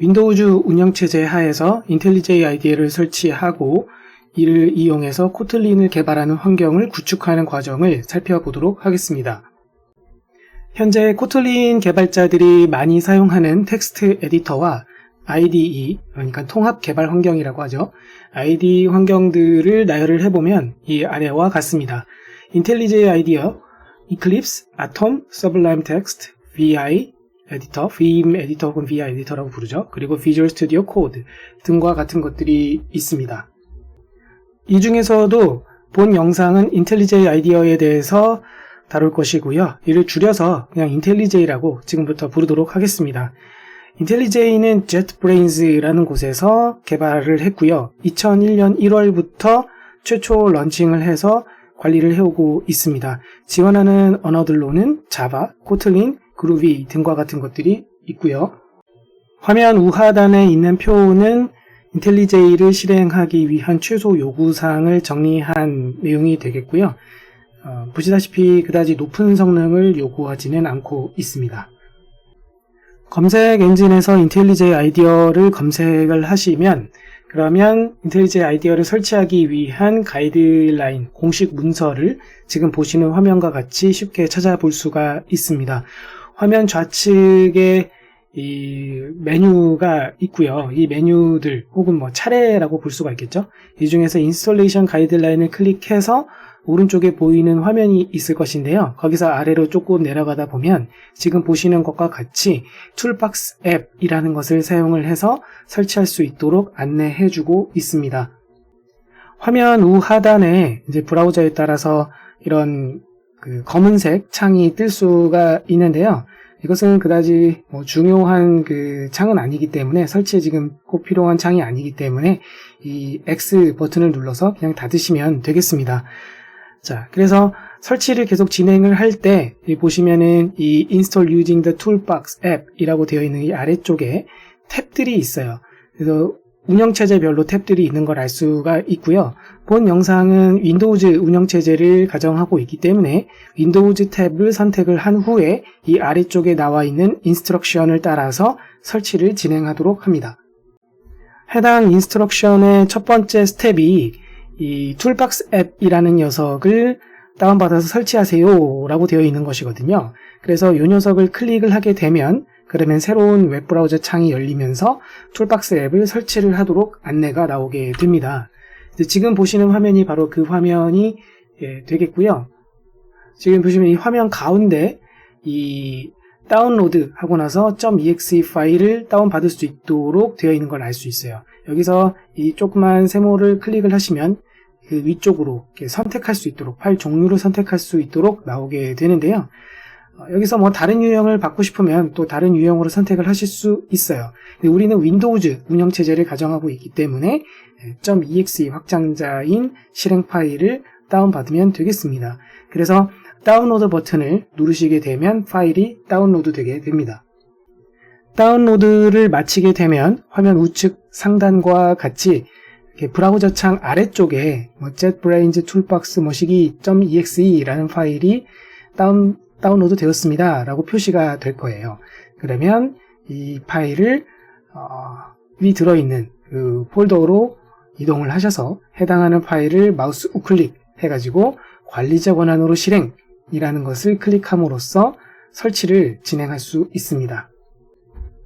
윈도우즈 운영체제 하에서 인텔리제이 아이디어를 설치하고 이를 이용해서 코틀린을 개발하는 환경을 구축하는 과정을 살펴보도록 하겠습니다. 현재 코틀린 개발자들이 많이 사용하는 텍스트 에디터와 IDE, 그러니까 통합 개발 환경이라고 하죠. IDE 환경들을 나열을 해보면 이 아래와 같습니다. 인텔리제이 아이디어, Eclipse, Atom, Sublime Text, VI, 에디터, Vim 에디터 혹은 VI 에디터라고 부르죠. 그리고 Visual Studio Code 등과 같은 것들이 있습니다. 이 중에서도 본 영상은 인텔리제이 아이디어에 대해서 다룰 것이고요. 이를 줄여서 그냥 인텔리제이라고 지금부터 부르도록 하겠습니다. 인텔리제이는 JetBrains라는 곳에서 개발을 했고요. 2001년 1월부터 최초 런칭을 해서 관리를 해오고 있습니다. 지원하는 언어들로는 자바, 코틀린, 그루비 등과 같은 것들이 있고요. 화면 우하단에 있는 표는 인텔리제이를 실행하기 위한 최소 요구사항을 정리한 내용이 되겠고요. 어, 보시다시피 그다지 높은 성능을 요구하지는 않고 있습니다. 검색 엔진에서 인텔리제이 아이디어를 검색을 하시면 그러면 인텔리제이 아이디어를 설치하기 위한 가이드라인 공식 문서를 지금 보시는 화면과 같이 쉽게 찾아볼 수가 있습니다. 화면 좌측에 이 메뉴가 있고요. 이 메뉴들 혹은 뭐 차례라고 볼 수가 있겠죠. 이 중에서 인스톨레이션 가이드라인을 클릭해서 오른쪽에 보이는 화면이 있을 것인데요. 거기서 아래로 조금 내려가다 보면 지금 보시는 것과 같이 툴박스 앱이라는 것을 사용을 해서 설치할 수 있도록 안내해 주고 있습니다. 화면 우 하단에 이제 브라우저에 따라서 이런 그 검은색 창이 뜰 수가 있는데요. 이것은 그다지 뭐 중요한 그 창은 아니기 때문에 설치에 지금 꼭 필요한 창이 아니기 때문에 이 X 버튼을 눌러서 그냥 닫으시면 되겠습니다. 자, 그래서 설치를 계속 진행을 할 때 보시면은 이 Install Using the Toolbox App이라고 되어 있는 이 아래쪽에 탭들이 있어요. 그래서 운영체제별로 탭들이 있는 걸 알 수가 있고요. 본 영상은 윈도우즈 운영체제를 가정하고 있기 때문에 윈도우즈 탭을 선택을 한 후에 이 아래쪽에 나와 있는 인스트럭션을 따라서 설치를 진행하도록 합니다. 해당 인스트럭션의 첫 번째 스텝이 이 툴박스 앱이라는 녀석을 다운받아서 설치하세요 라고 되어 있는 것이거든요. 그래서 이 녀석을 클릭을 하게 되면 그러면 새로운 웹브라우저 창이 열리면서 툴박스 앱을 설치를 하도록 안내가 나오게 됩니다. 지금 보시는 화면이 바로 그 화면이 예, 되겠고요. 지금 보시면 이 화면 가운데 이 다운로드 하고 나서 .exe 파일을 다운받을 수 있도록 되어 있는 걸 알 수 있어요. 여기서 이 조그만 세모를 클릭을 하시면 그 위쪽으로 선택할 수 있도록 파일 종류를 선택할 수 있도록 나오게 되는데요. 어, 여기서 뭐 다른 유형을 받고 싶으면 또 다른 유형으로 선택을 하실 수 있어요. 우리는 윈도우즈 운영체제를 가정하고 있기 때문에 .exe 확장자인 실행 파일을 다운받으면 되겠습니다. 그래서 다운로드 버튼을 누르시게 되면 파일이 다운로드 되게 됩니다. 다운로드를 마치게 되면 화면 우측 상단과 같이 브라우저 창 아래쪽에 뭐 JetBrains Toolbox 뭐시기.exe라는 파일이 다운 다운로드 되었습니다. 라고 표시가 될 거예요. 그러면 이 파일을 어, 위 들어있는 그 폴더로 이동을 하셔서 해당하는 파일을 마우스 우클릭 해가지고 관리자 권한으로 실행이라는 것을 클릭함으로써 설치를 진행할 수 있습니다.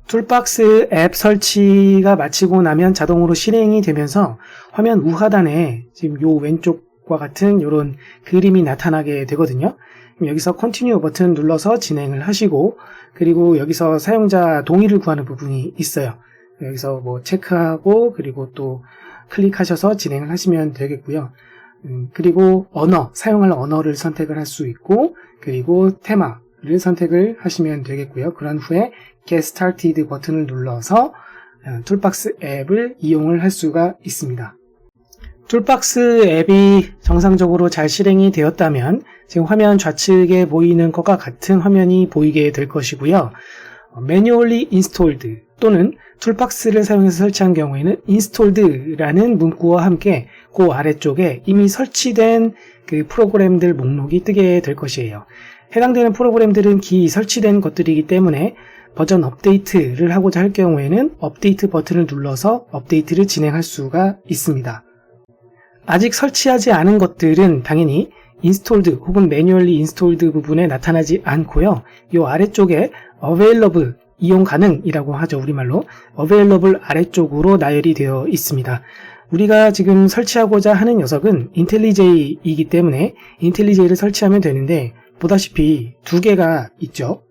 툴박스 앱 설치가 마치고 나면 자동으로 실행이 되면서 화면 우하단에 지금 요 왼쪽과 같은 이런 그림이 나타나게 되거든요. 여기서 컨티뉴 버튼 눌러서 진행을 하시고 그리고 여기서 사용자 동의를 구하는 부분이 있어요. 여기서 뭐 체크하고 그리고 또 클릭하셔서 진행을 하시면 되겠고요. 음, 그리고 언어, 사용할 언어를 선택을 할 수 있고 그리고 테마를 선택을 하시면 되겠고요. 그런 후에 Get Started 버튼을 눌러서 툴박스 앱을 이용을 할 수가 있습니다. 툴박스 앱이 정상적으로 잘 실행이 되었다면 지금 화면 좌측에 보이는 것과 같은 화면이 보이게 될 것이고요. Manually installed 또는 툴박스를 사용해서 설치한 경우에는 installed라는 문구와 함께 그 아래쪽에 이미 설치된 그 프로그램들 목록이 뜨게 될 것이에요. 해당되는 프로그램들은 기 설치된 것들이기 때문에 버전 업데이트를 하고자 할 경우에는 업데이트 버튼을 눌러서 업데이트를 진행할 수가 있습니다. 아직 설치하지 않은 것들은 당연히 인스톨드 혹은 매뉴얼리 인스톨드 부분에 나타나지 않고요. 이 아래쪽에 available 이용 가능이라고 하죠. 우리말로 available 아래쪽으로 나열이 되어 있습니다. 우리가 지금 설치하고자 하는 녀석은 인텔리제이이기 때문에 인텔리제이를 설치하면 되는데 보다시피 두 개가 있죠.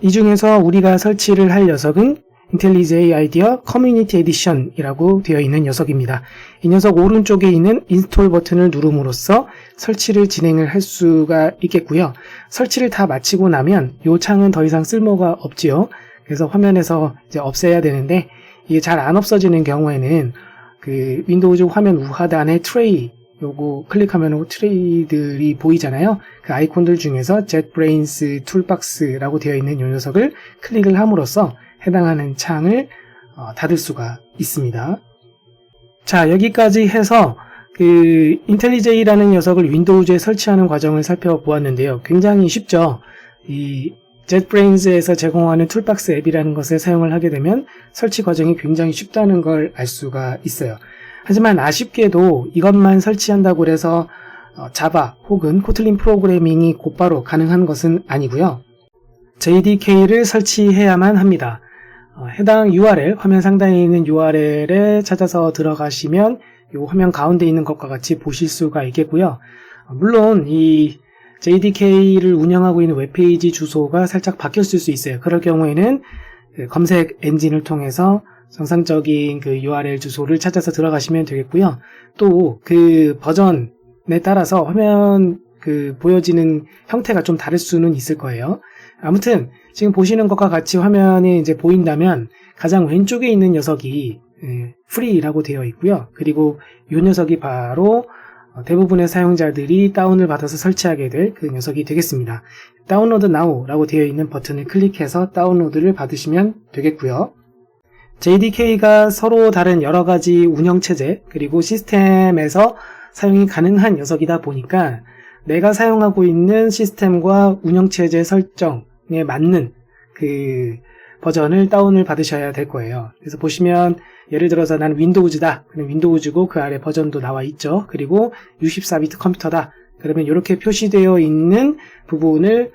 이 중에서 우리가 설치를 할 녀석은 인텔리제이 아이디어 커뮤니티 에디션이라고 되어 있는 녀석입니다. 이 녀석 오른쪽에 있는 인스톨 버튼을 누름으로써 설치를 진행을 할 수가 있겠고요. 설치를 다 마치고 나면 이 창은 더 이상 쓸모가 없지요. 그래서 화면에서 이제 없애야 되는데 이게 잘 안 없어지는 경우에는 그 윈도우즈 화면 우하단에 트레이 요거 클릭하면 트레이들이 보이잖아요. 그 아이콘들 중에서 JetBrains 툴박스라고 되어 있는 이 녀석을 클릭을 함으로써 해당하는 창을 어, 닫을 수가 있습니다. 자, 여기까지 해서 그 인텔리제이라는 녀석을 윈도우즈에 설치하는 과정을 살펴보았는데요. 굉장히 쉽죠. 이 JetBrains에서 제공하는 툴박스 앱이라는 것을 사용을 하게 되면 설치 과정이 굉장히 쉽다는 걸 알 수가 있어요. 하지만 아쉽게도 이것만 설치한다고 해서 자바 혹은 코틀린 프로그래밍이 곧바로 가능한 것은 아니고요. JDK를 설치해야만 합니다. 어, 해당 URL, 화면 상단에 있는 URL에 찾아서 들어가시면 이 화면 가운데 있는 것과 같이 보실 수가 있겠고요. 어, 물론 이 JDK를 운영하고 있는 웹페이지 주소가 살짝 바뀌었을 수 있어요. 그럴 경우에는 그 검색 엔진을 통해서 정상적인 그 URL 주소를 찾아서 들어가시면 되겠고요. 또 그 버전에 따라서 화면 그 보여지는 형태가 좀 다를 수는 있을 거예요. 아무튼 지금 보시는 것과 같이 화면이 이제 보인다면 가장 왼쪽에 있는 녀석이 프리라고 되어 있고요. 그리고 이 녀석이 바로 대부분의 사용자들이 다운을 받아서 설치하게 될 그 녀석이 되겠습니다. 다운로드 now라고 되어 있는 버튼을 클릭해서 다운로드를 받으시면 되겠고요. JDK가 서로 다른 여러 가지 운영체제 그리고 시스템에서 사용이 가능한 녀석이다 보니까 내가 사용하고 있는 시스템과 운영체제 설정에 맞는 그 버전을 다운을 받으셔야 될 거예요. 그래서 보시면 예를 들어서 나는 윈도우즈다. 그럼 윈도우즈고 그 아래 버전도 나와 있죠. 그리고 64비트 컴퓨터다. 그러면 이렇게 표시되어 있는 부분을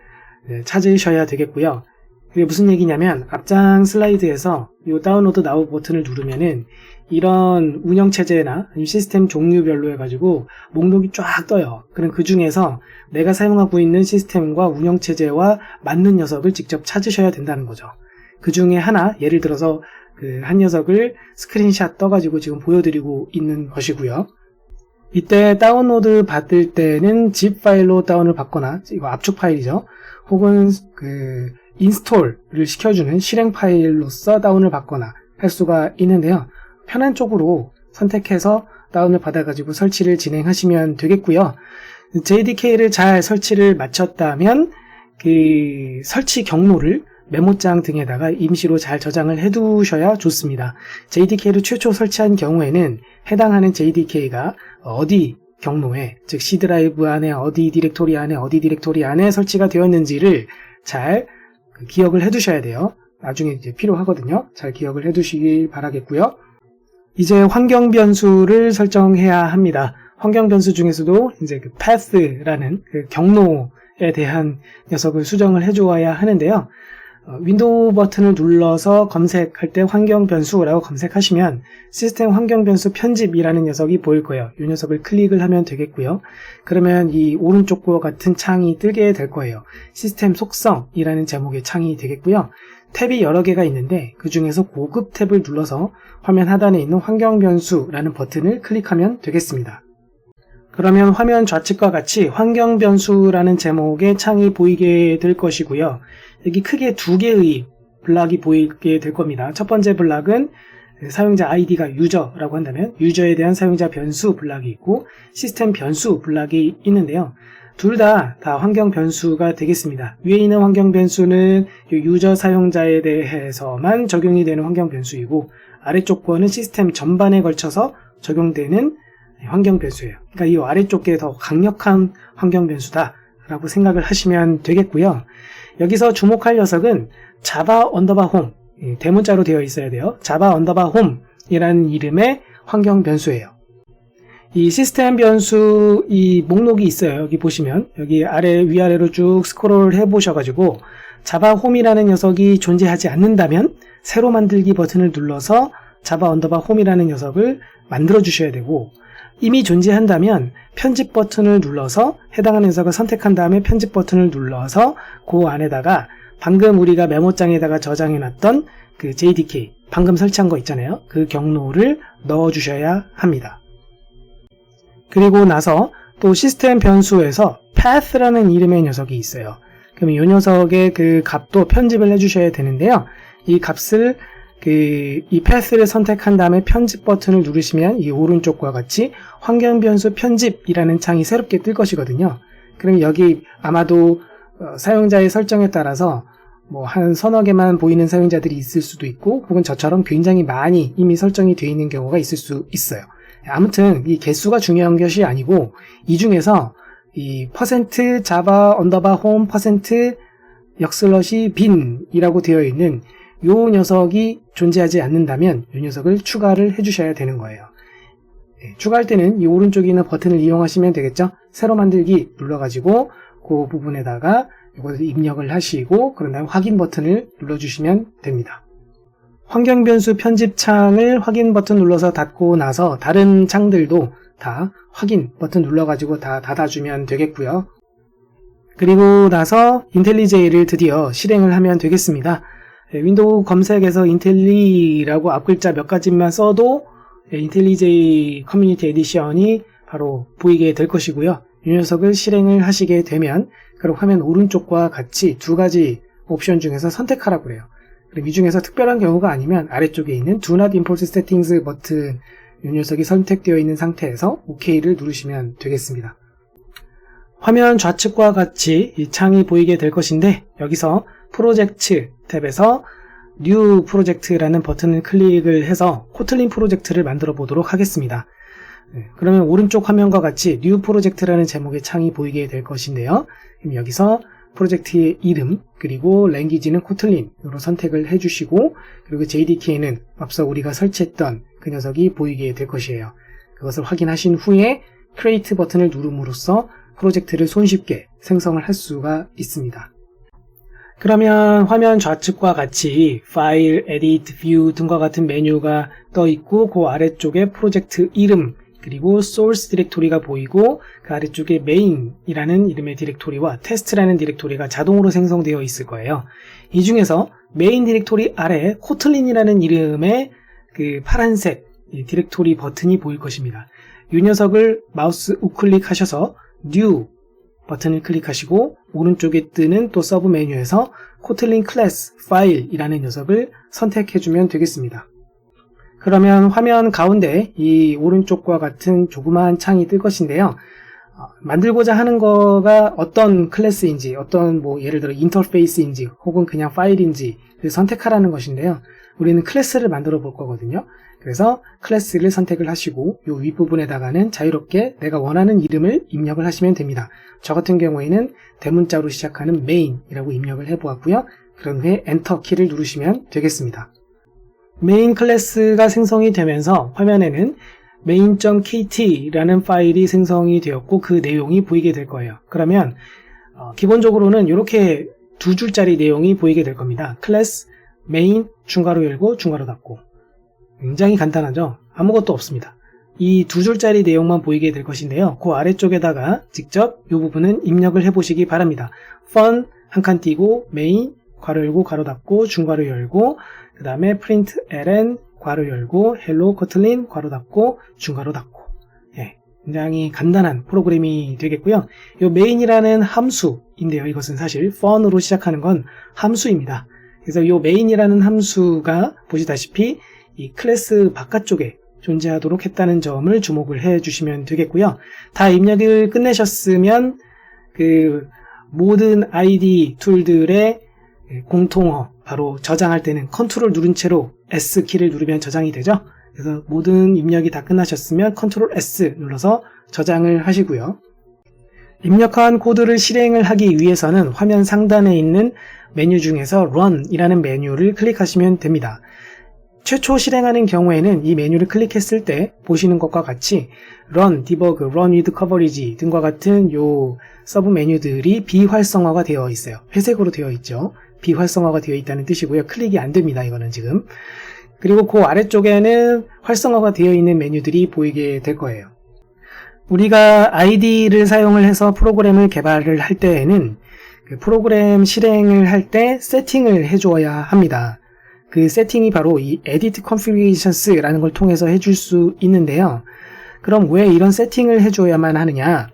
네, 찾으셔야 되겠고요. 그게 무슨 얘기냐면 앞장 슬라이드에서 이 다운로드 나우 버튼을 누르면은 이런 운영체제나 시스템 종류별로 해가지고 목록이 쫙 떠요. 그럼 그 중에서 내가 사용하고 있는 시스템과 운영체제와 맞는 녀석을 직접 찾으셔야 된다는 거죠. 그 중에 하나, 예를 들어서 그 한 녀석을 스크린샷 떠가지고 지금 보여드리고 있는 것이고요. 이때 다운로드 받을 때는 zip 파일로 다운을 받거나, 이거 압축 파일이죠. 혹은 그 인스톨을 시켜주는 실행 파일로서 다운을 받거나 할 수가 있는데요. 편한 쪽으로 선택해서 다운을 받아가지고 설치를 진행하시면 되겠고요. JDK를 잘 설치를 마쳤다면 그 설치 경로를 메모장 등에다가 임시로 잘 저장을 해두셔야 좋습니다. JDK를 최초 설치한 경우에는 해당하는 JDK가 어디 경로에, 즉 C 드라이브 안에 어디 디렉토리 안에 어디 디렉토리 안에 설치가 되었는지를 잘 기억을 해두셔야 돼요. 나중에 이제 필요하거든요. 잘 기억을 해두시길 바라겠고요. 이제 환경 변수를 설정해야 합니다. 환경 변수 중에서도 이제 그 path라는 그 경로에 대한 녀석을 수정을 해주어야 하는데요. 어, 윈도우 버튼을 눌러서 검색할 때 환경 변수라고 검색하시면 시스템 환경 변수 편집이라는 녀석이 보일 거예요. 이 녀석을 클릭을 하면 되겠고요. 그러면 이 오른쪽과 같은 창이 뜨게 될 거예요. 시스템 속성이라는 제목의 창이 되겠고요. 탭이 여러 개가 있는데 그 중에서 고급 탭을 눌러서 화면 하단에 있는 환경 변수라는 버튼을 클릭하면 되겠습니다. 그러면 화면 좌측과 같이 환경 변수라는 제목의 창이 보이게 될 것이고요. 여기 크게 두 개의 블락이 보이게 될 겁니다. 첫 번째 블락은 사용자 아이디가 유저라고 한다면 유저에 대한 사용자 변수 블락이 있고 시스템 변수 블락이 있는데요. 둘 다 다 환경 변수가 되겠습니다. 위에 있는 환경 변수는 유저 사용자에 대해서만 적용이 되는 환경 변수이고 아래쪽 거는 시스템 전반에 걸쳐서 적용되는 환경 변수예요. 그러니까 이 아래쪽 게 더 강력한 환경 변수다 라고 생각을 하시면 되겠고요. 여기서 주목할 녀석은 자바 언더바 홈 대문자로 되어 있어야 돼요. 자바 언더바 홈이라는 이름의 환경 변수예요. 이 시스템 변수 이 목록이 있어요. 여기 보시면 여기 아래 위아래로 쭉 스크롤 해 보셔가지고 자바 홈이라는 녀석이 존재하지 않는다면 새로 만들기 버튼을 눌러서 자바 언더바 홈이라는 녀석을 만들어 주셔야 되고 이미 존재한다면 편집 버튼을 눌러서 해당하는 녀석을 선택한 다음에 편집 버튼을 눌러서 그 안에다가 방금 우리가 메모장에다가 저장해 놨던 그 JDK 방금 설치한 거 있잖아요. 그 경로를 넣어 주셔야 합니다. 그리고 나서 또 시스템 변수에서 path라는 이름의 녀석이 있어요. 그럼 이 녀석의 그 값도 편집을 해주셔야 되는데요. 이 값을 그 이 path를 선택한 다음에 편집 버튼을 누르시면 이 오른쪽과 같이 환경 변수 편집이라는 창이 새롭게 뜰 것이거든요. 그럼 여기 아마도 어, 사용자의 설정에 따라서 뭐 한 서너 개만 보이는 사용자들이 있을 수도 있고 혹은 저처럼 굉장히 많이 이미 설정이 되어 있는 경우가 있을 수 있어요. 아무튼 이 개수가 중요한 것이 아니고 이 중에서 이 퍼센트 자바 언더바 홈 퍼센트 역슬러시 빈이라고 되어 있는 요 녀석이 존재하지 않는다면 이 녀석을 추가를 해주셔야 되는 거예요. 네, 추가할 때는 이 오른쪽에 있는 버튼을 이용하시면 되겠죠. 새로 만들기 눌러가지고 그 부분에다가 이것을 입력을 하시고 그런 다음에 확인 버튼을 눌러주시면 됩니다. 환경 변수 편집 창을 확인 버튼 눌러서 닫고 나서 다른 창들도 다 확인 버튼 눌러가지고 다 닫아주면 되겠고요. 그리고 나서 인텔리제이를 드디어 실행을 하면 되겠습니다. 네, 윈도우 검색에서 인텔리라고 앞글자 몇 가지만 써도 네, 인텔리제이 커뮤니티 에디션이 바로 보이게 될 것이고요. 이 녀석을 실행을 하시게 되면 그럼 화면 오른쪽과 같이 두 가지 옵션 중에서 선택하라고 그래요. 그럼 이 중에서 특별한 경우가 아니면 아래쪽에 있는 Do Not Import Settings 버튼 이 녀석이 선택되어 있는 상태에서 OK를 누르시면 되겠습니다. 화면 좌측과 같이 이 창이 보이게 될 것인데 여기서 프로젝트 탭에서 New 프로젝트라는 버튼을 클릭을 해서 코틀린 프로젝트를 만들어 보도록 하겠습니다. 네, 그러면 오른쪽 화면과 같이 New 프로젝트라는 제목의 창이 보이게 될 것인데요. 여기서 프로젝트의 이름 그리고 랭귀지는 코틀린으로 선택을 해주시고 그리고 JDK는 앞서 우리가 설치했던 그 녀석이 보이게 될 것이에요. 그것을 확인하신 후에 Create 버튼을 누름으로써 프로젝트를 손쉽게 생성을 할 수가 있습니다. 그러면 화면 좌측과 같이 파일, 에디트, 뷰 등과 같은 메뉴가 떠 있고 그 아래쪽에 프로젝트 이름 그리고 source 디렉토리가 보이고 그 아래쪽에 main이라는 이름의 디렉토리와 test라는 디렉토리가 자동으로 생성되어 있을 거예요. 이 중에서 main 디렉토리 아래 코틀린이라는 이름의 그 파란색 디렉토리 버튼이 보일 것입니다. 이 녀석을 마우스 우클릭 하셔서 new 버튼을 클릭하시고 오른쪽에 뜨는 또 서브 메뉴에서 코틀린 클래스 파일이라는 녀석을 선택해주면 되겠습니다. 그러면 화면 가운데 이 오른쪽과 같은 조그마한 창이 뜰 것인데요. 어, 만들고자 하는 거가 어떤 클래스인지, 어떤 뭐 예를 들어 인터페이스인지, 혹은 그냥 파일인지를 선택하라는 것인데요. 우리는 클래스를 만들어 볼 거거든요. 그래서 클래스를 선택을 하시고 이 윗부분에다가는 자유롭게 내가 원하는 이름을 입력을 하시면 됩니다. 저 같은 경우에는 대문자로 시작하는 main이라고 입력을 해 보았고요. 그런 후에 엔터 키를 누르시면 되겠습니다. 메인 클래스가 생성이 되면서 화면에는 main.kt라는 파일이 생성이 되었고 그 내용이 보이게 될 거예요. 그러면 어, 기본적으로는 이렇게 두 줄짜리 내용이 보이게 될 겁니다. 클래스 main 중괄호 열고 중괄호 닫고 굉장히 간단하죠? 아무것도 없습니다. 이 두 줄짜리 내용만 보이게 될 것인데요. 그 아래쪽에다가 직접 이 부분은 입력을 해보시기 바랍니다. fun 한 칸 띄고 main 괄호 열고 괄호 닫고 중괄호 열고 그 다음에 print ln 괄호 열고 hello kotlin 괄호 닫고 중괄호 닫고 예, 굉장히 간단한 프로그램이 되겠고요. 이 main이라는 함수인데요. 이것은 사실 fun으로 시작하는 건 함수입니다. 그래서 이 main이라는 함수가 보시다시피 이 클래스 바깥쪽에 존재하도록 했다는 점을 주목을 해 주시면 되겠고요. 다 입력을 끝내셨으면 그 모든 ID 툴들의 공통어 바로 저장할 때는 컨트롤 누른 채로 S키를 누르면 저장이 되죠. 그래서 모든 입력이 다 끝나셨으면 컨트롤 S 눌러서 저장을 하시고요. 입력한 코드를 실행을 하기 위해서는 화면 상단에 있는 메뉴 중에서 Run이라는 메뉴를 클릭하시면 됩니다. 최초 실행하는 경우에는 이 메뉴를 클릭했을 때 보시는 것과 같이 Run, Debug, Run with Coverage 등과 같은 요 서브 메뉴들이 비활성화가 되어 있어요. 회색으로 되어 있죠. 비활성화가 되어 있다는 뜻이고요. 클릭이 안 됩니다. 이거는 지금. 그리고 그 아래쪽에는 활성화가 되어 있는 메뉴들이 보이게 될 거예요. 우리가 ID를 사용을 해서 프로그램을 개발을 할 때에는 그 프로그램 실행을 할 때 세팅을 해줘야 합니다. 그 세팅이 바로 이 Edit Configurations라는 걸 통해서 해줄 수 있는데요. 그럼 왜 이런 세팅을 해줘야만 하느냐?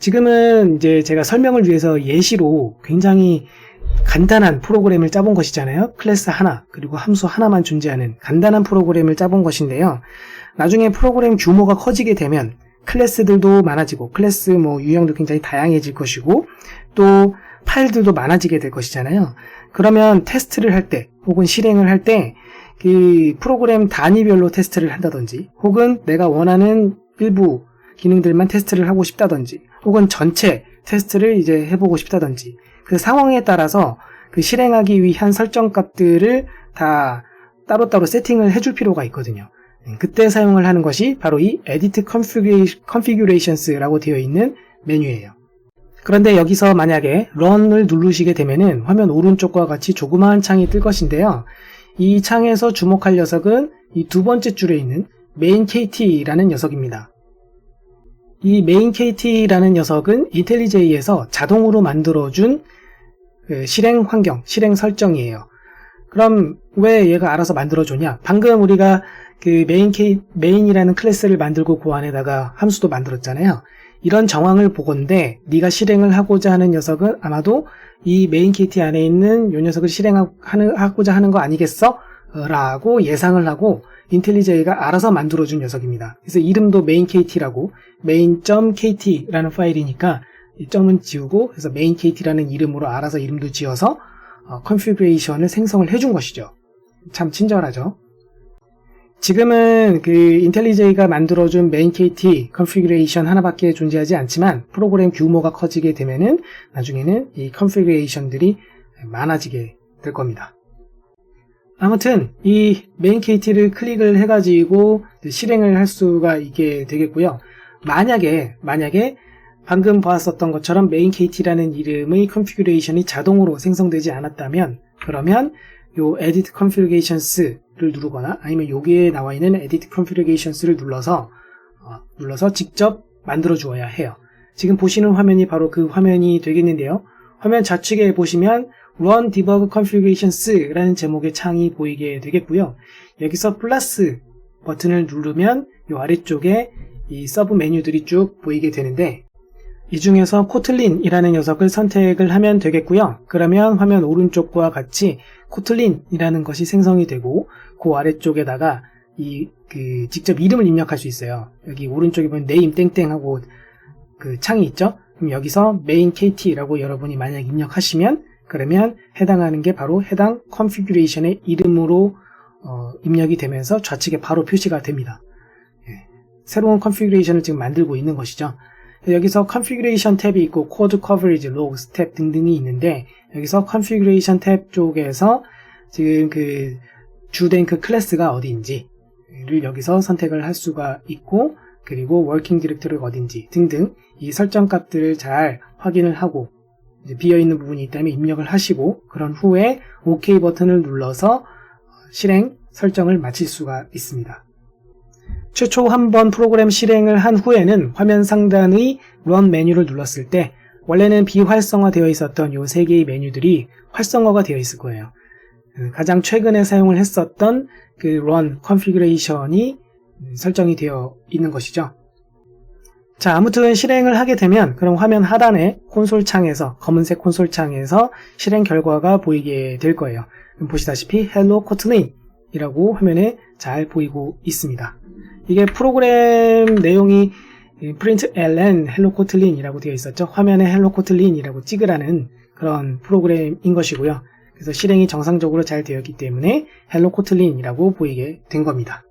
지금은 이제 제가 설명을 위해서 예시로 굉장히 간단한 프로그램을 짜본 것이잖아요. 클래스 하나, 그리고 함수 하나만 존재하는 간단한 프로그램을 짜본 것인데요. 나중에 프로그램 규모가 커지게 되면 클래스들도 많아지고 클래스 뭐 유형도 굉장히 다양해질 것이고 또 파일들도 많아지게 될 것이잖아요. 그러면 테스트를 할 때 혹은 실행을 할 때 그 프로그램 단위별로 테스트를 한다든지 혹은 내가 원하는 일부 기능들만 테스트를 하고 싶다든지 혹은 전체 테스트를 이제 해보고 싶다든지 그 상황에 따라서 그 실행하기 위한 설정 값들을 다 따로따로 세팅을 해줄 필요가 있거든요. 그때 사용을 하는 것이 바로 이 Edit Configurations라고 되어 있는 메뉴예요. 그런데 여기서 만약에 Run을 누르시게 되면은 화면 오른쪽과 같이 조그마한 창이 뜰 것인데요. 이 창에서 주목할 녀석은 이 두 번째 줄에 있는 main KT라는 녀석입니다. 이 main KT라는 녀석은 IntelliJ에서 자동으로 만들어준 그 실행 환경, 실행 설정이에요. 그럼 왜 얘가 알아서 만들어줬냐? 방금 우리가 그 메인 K, 메인이라는 클래스를 만들고 그 안에다가 함수도 만들었잖아요. 이런 정황을 보건데 네가 실행을 하고자 하는 녀석은 아마도 이 메인 KT 안에 있는 이 녀석을 실행하고자 하는 거 아니겠어? 라고 예상을 하고 인텔리제이가 알아서 만들어준 녀석입니다. 그래서 이름도 main kt라고 main.kt라는 파일이니까 이 점은 지우고 그래서 main kt라는 이름으로 알아서 이름도 지어서 어, 컨피그레이션을 생성을 해준 것이죠. 참 친절하죠. 지금은 그 인텔리제이가 만들어준 메인 KT 컨피그레이션 하나밖에 존재하지 않지만 프로그램 규모가 커지게 되면은 나중에는 이 컨피그레이션들이 많아지게 될 겁니다. 아무튼 이 메인 KT를 클릭을 해가지고 실행을 할 수가 있게 되겠고요. 만약에 만약에 방금 보았었던 것처럼 메인 KT라는 이름의 컨피그레이션이 자동으로 생성되지 않았다면 그러면 요 edit configurations를 누르거나 아니면 여기에 나와 있는 edit configurations를 눌러서 어, 눌러서 직접 만들어 주어야 해요. 지금 보시는 화면이 바로 그 화면이 되겠는데요. 화면 좌측에 보시면 Run Debug Configurations라는 제목의 창이 보이게 되겠고요. 여기서 플러스 버튼을 누르면 이 아래쪽에 이 서브 메뉴들이 쭉 보이게 되는데 이 중에서 코틀린이라는 녀석을 선택을 하면 되겠고요. 그러면 화면 오른쪽과 같이 코틀린이라는 것이 생성이 되고 그 아래쪽에다가 이 그 직접 이름을 입력할 수 있어요. 여기 오른쪽에 보면 네임 땡땡 하고 그 창이 있죠. 그럼 여기서 main kt라고 여러분이 만약 입력하시면 그러면 해당하는 게 바로 해당 컨피규레이션의 이름으로 어, 입력이 되면서 좌측에 바로 표시가 됩니다. 예. 새로운 컨피규레이션을 지금 만들고 있는 것이죠. 여기서 컨피규레이션 탭이 있고 코드 커버리지, 로그 스텝 등등이 있는데 여기서 컨피규레이션 탭 쪽에서 지금 그 주된 그 클래스가 어디인지를 여기서 선택을 할 수가 있고 그리고 워킹 디렉터리가 어딘지 등등 이 설정 값들을 잘 확인을 하고 비어있는 부분이 있다면 입력을 하시고 그런 후에 OK 버튼을 눌러서 실행 설정을 마칠 수가 있습니다. 최초 한 번 프로그램 실행을 한 후에는 화면 상단의 Run 메뉴를 눌렀을 때 원래는 비활성화되어 있었던 이 세 개의 메뉴들이 활성화가 되어 있을 거예요. 그 가장 최근에 사용을 했었던 그 Run 컨피그레이션이 설정이 되어 있는 것이죠. 자, 아무튼 실행을 하게 되면 그럼 화면 하단에 콘솔 창에서 검은색 콘솔 창에서 실행 결과가 보이게 될 거예요. 보시다시피 Hello Kotlin 이라고 화면에 잘 보이고 있습니다. 이게 프로그램 내용이 print ln hello kotlin 이라고 되어 있었죠. 화면에 hello kotlin 이라고 찍으라는 그런 프로그램인 것이고요. 그래서 실행이 정상적으로 잘 되었기 때문에 hello kotlin 이라고 보이게 된 겁니다.